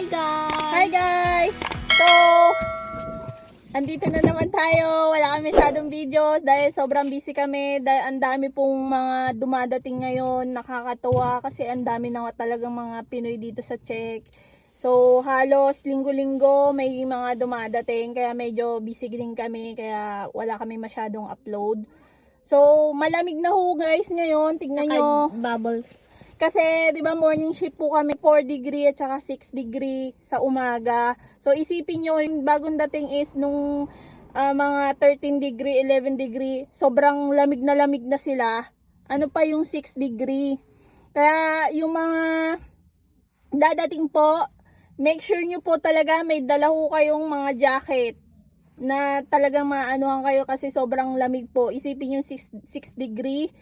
Hi guys! Hi guys! So, andito na naman tayo. Wala kami masyadong video dahil sobrang busy kami. Dahil ang dami pong mga dumadating ngayon. Nakakatuwa kasi ang dami na talagang mga Pinoy dito sa Czech. So, halos linggo-linggo may mga dumadating. Kaya medyo busy din kami. Kaya wala kami masyadong upload. So, malamig na ho guys ngayon. Tignan nyo. Bubbles. Kasi, di ba, morning shift po kami 4 degree at saka 6 degree sa umaga. So, isipin nyo, yung bagong dating is nung ah, mga 13 degree, 11 degree, sobrang lamig na lamig na sila. Ano pa yung 6 degree. Kaya, yung mga dadating po, make sure nyo po talaga may dala ho kayong mga jacket na talagang maanuhan kayo kasi sobrang lamig po. Isipin yung 6, 6 degree.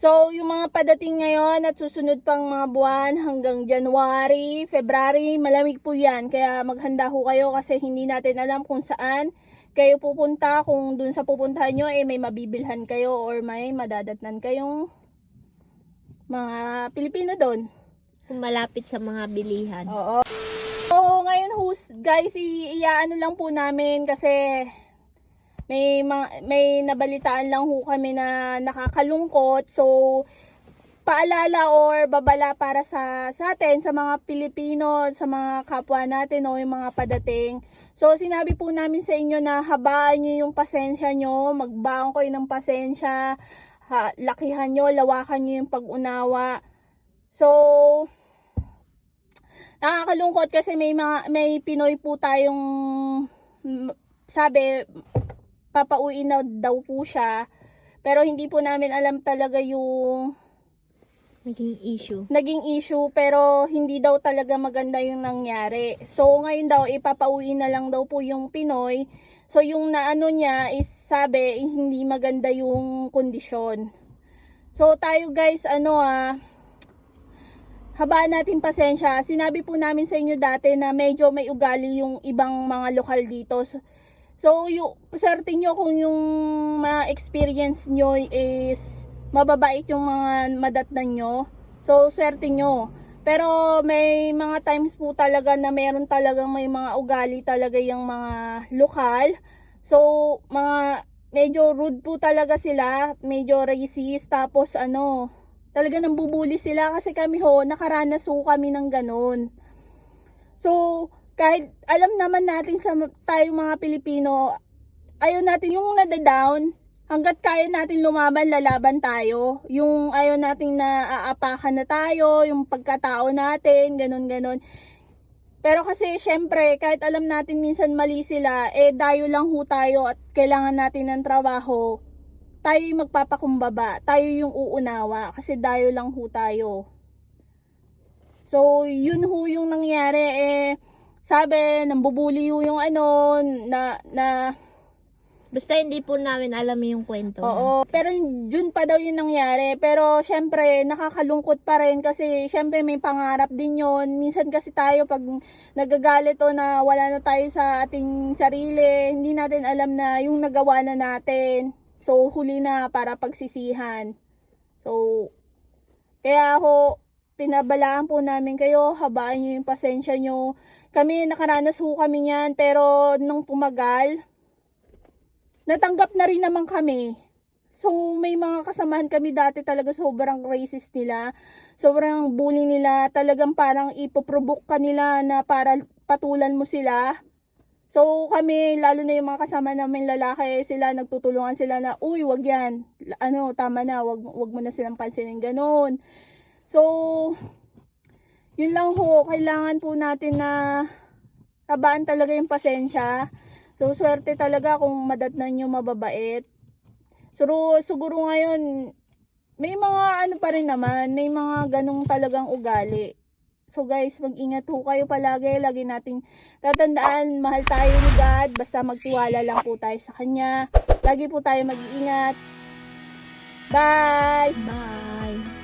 So, yung mga padating ngayon at susunod pang mga buwan hanggang January, February, malamig po yan. Kaya maghanda ho kayo kasi hindi natin alam kung saan kayo pupunta. Kung dun sa pupuntahan nyo, eh may mabibilhan kayo or may madadatnan kayong mga Pilipino doon. Kung malapit sa mga bilihan. Oo. So, ngayon guys, i- iyaano lang po namin kasi may may nabalitaan lang ho kami na nakakalungkot. So, paalala or babala para sa sa atin sa mga Pilipino, sa mga kapwa natin o yung mga padating. So, sinabi po namin sa inyo na habaan niyo yung pasensya nyo, magbaon kayo ng pasensya, ha, lakihan nyo, lawakan nyo yung pag-unawa. So, nakakalungkot kasi may mga may Pinoy po tayong sabi papauwi na daw po siya pero hindi po namin alam talaga yung Naging issue. naging issue pero hindi daw talaga maganda yung nangyari. So ngayon daw ipapauwi na lang daw po yung Pinoy. So yung naano niya is sabi hindi maganda yung kondisyon. So tayo guys ano ah habaan natin pasensya. Sinabi po namin sa inyo dati na medyo may ugali yung ibang mga lokal dito. So, yung swerte nyo kung yung ma-experience nyo is mababait yung mga madatnan nyo. So, swerte nyo. Pero may mga times po talaga na meron talagang may mga ugali talaga yung mga lokal. So, mga medyo rude po talaga sila, medyo racist, tapos ano, talaga nang bubuli sila kasi kami ho, nakaranas ho kami ng ganun. So, kahit alam naman natin sa tayong mga Pilipino, ayaw natin yung nadadown, hanggat kaya natin lumaban, lalaban tayo. Yung ayaw natin na aapakan na tayo, yung pagkatao natin, ganun ganon. Pero kasi syempre, kahit alam natin minsan mali sila, eh dayo lang ho tayo at kailangan natin ng trabaho. Tayo yung magpapakumbaba, tayo yung uunawa kasi dayo lang ho tayo. So, yun ho yung nangyari eh sabi, nambubuli yung ano na na Basta hindi po namin alam yung kwento. Oo, pero yun pa daw yung nangyari. Pero syempre, nakakalungkot pa rin kasi syempre may pangarap din yon Minsan kasi tayo pag nagagalit o na wala na tayo sa ating sarili, hindi natin alam na yung nagawa na natin. So, huli na para pagsisihan. So, kaya ho, pinabalaan po namin kayo, habaan nyo yung pasensya nyo. Kami, nakaranas ho kami yan, pero nung tumagal, natanggap na rin naman kami. So, may mga kasamahan kami dati talaga sobrang racist nila. Sobrang bully nila. Talagang parang ipoprovoke ka nila na para patulan mo sila. So, kami, lalo na yung mga kasama namin lalaki, sila nagtutulungan sila na, uy, wag yan. Ano, tama na, wag, wag mo na silang pansinin. Ganon. So, yun lang ho. Kailangan po natin na habaan talaga yung pasensya. So, swerte talaga kung madatnan nyo mababait. Pero, siguro ngayon, may mga ano pa rin naman, may mga ganong talagang ugali. So guys, mag-ingat ho kayo palagi. Lagi nating tatandaan, mahal tayo ni God. Basta magtiwala lang po tayo sa Kanya. Lagi po tayo mag-iingat. Bye! Bye!